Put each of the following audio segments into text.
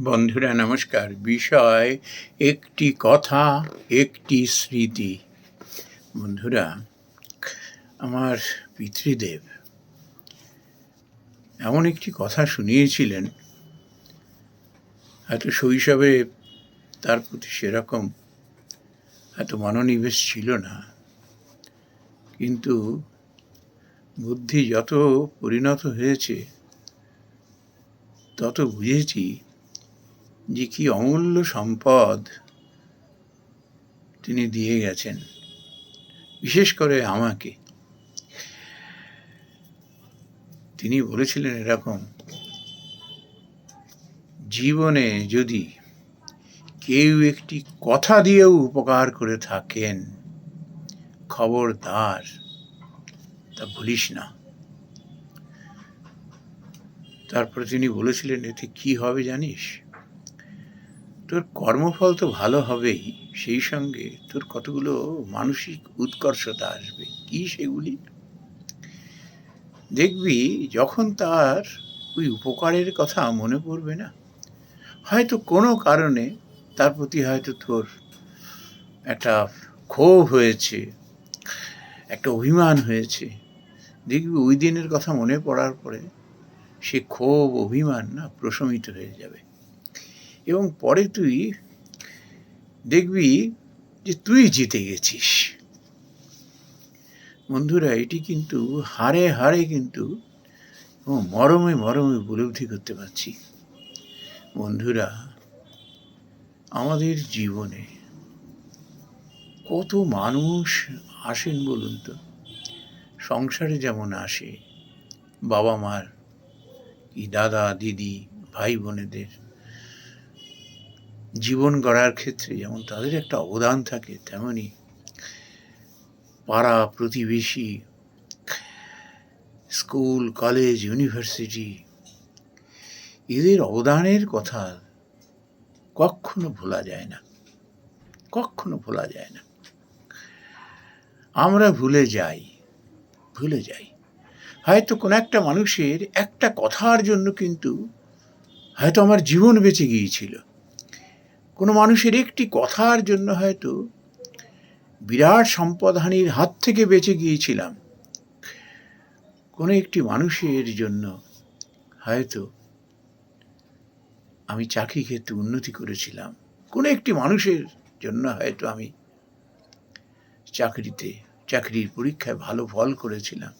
বন্ধুরা, নমস্কার। বিষয়, একটি কথা, একটি স্মৃতি। বন্ধুরা, আমার পিতৃদেব এমন একটি কথা শুনিয়েছিলেন। হয়তো শৈশবে তার প্রতি সেরকম এত মনোনিবেশ ছিল না। কিন্তু বুদ্ধি যত পরিণত হয়েছে, তত বুঝেছি যে কি অমূল্য সম্পদ তিনি দিয়ে গেছেন, বিশেষ করে আমাকে। তিনি বলেছিলেন এরকম, জীবনে যদি কেউ একটি কথা দিয়েও উপকার করে থাকেন খবরদার তা ভুলিস না। তারপরে তিনি বলেছিলেন, এতে কি হবে জানিস? তোর কর্মফল তো ভালো হবেই, সেই সঙ্গে তোর কতগুলো মানসিক উৎকর্ষতা আসবে। কি সেগুলি? দেখবি, যখন তার ওই উপকারের কথা মনে পড়বে না, হয়তো কোনো কারণে তার প্রতি হয়তো তোর একটা ক্ষোভ হয়েছে, একটা অভিমান হয়েছে। দেখবি, ওই দিনের কথা মনে পড়ার পরে সে ক্ষোভ, অভিমান না প্রশমিত হয়ে যাবে। এবং পরে তুই দেখবি যে তুই জিতে গেছিস। বন্ধুরা, এটি কিন্তু হারে হারে কিন্তু মরমে মরমে উপলব্ধি করতে পারছি। বন্ধুরা, আমাদের জীবনে কত মানুষ আসেন বলুন তো? সংসারে যেমন আসে বাবা মার কি দাদা, দিদি ভাই বোনেদের জীবন গড়ার ক্ষেত্রে যেমন তাদের একটা অবদান থাকে, তেমনি পাড়া প্রতিবেশী, স্কুল, কলেজ, ইউনিভার্সিটি, এদের অবদানের কথা কখনো ভোলা যায় না, কখনো ভোলা যায় না। আমরা ভুলে যাই ভুলে যাই। হয়তো কোনো একটা মানুষের একটা কথার জন্য কিন্তু হয়তো আমার জীবন বেঁচে গিয়েছিল। কোনো মানুষের একটি কথার জন্য হয়তো বিরাট সম্পদহানির হাত থেকে বেঁচে গিয়েছিলাম। কোনো একটি মানুষের জন্য হয়তো আমি চাকরি ক্ষেত্রে উন্নতি করেছিলাম। কোনো একটি মানুষের জন্য হয়তো আমি চাকরিতে, চাকরির পরীক্ষায় ভালো ফল করেছিলাম।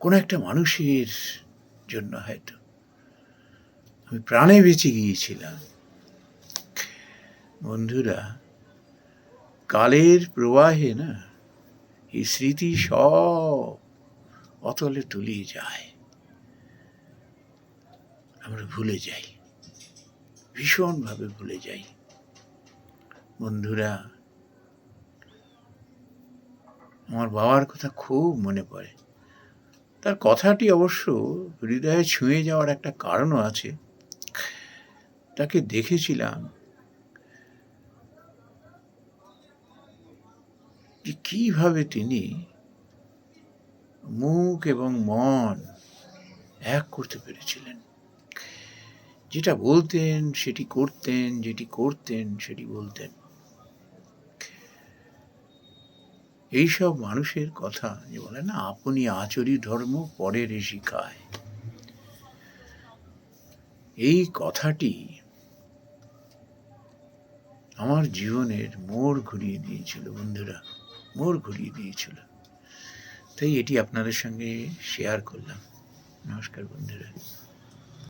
কোনো একটা মানুষের জন্য হয়তো আমি প্রাণে বেঁচে গিয়েছিলাম। বন্ধুরা, কালের প্রবাহে না, এই স্মৃতি সব অতলে তলিয়ে যায়। আমরা ভুলে যাই, ভীষণভাবে ভুলে যাই। বন্ধুরা, আমার বাবার কথা খুব মনে পড়ে। তার কথাটি অবশ্য হৃদয়ে ছুঁয়ে যাওয়ার একটা কারণও আছে। তাকে দেখেছিলাম। যে কীভাবে তিনি মুখ এবং মন এক করতে পেরেছিলেন? যেটা বলতেন, সেটি করতেন, যেটি করতেন, সেটি বলতেন। এইসব মানুষের কথা যে বলে না, আপনি আচরি ধর্ম, পরের শিখায়। এই কথাটি আমার জীবনের মোড় ঘুরিয়ে দিয়েছিল বন্ধুরা, মোড় ঘুরিয়ে দিয়েছিল। তাই এটি আপনাদের সঙ্গে শেয়ার করলাম। নমস্কার বন্ধুরা।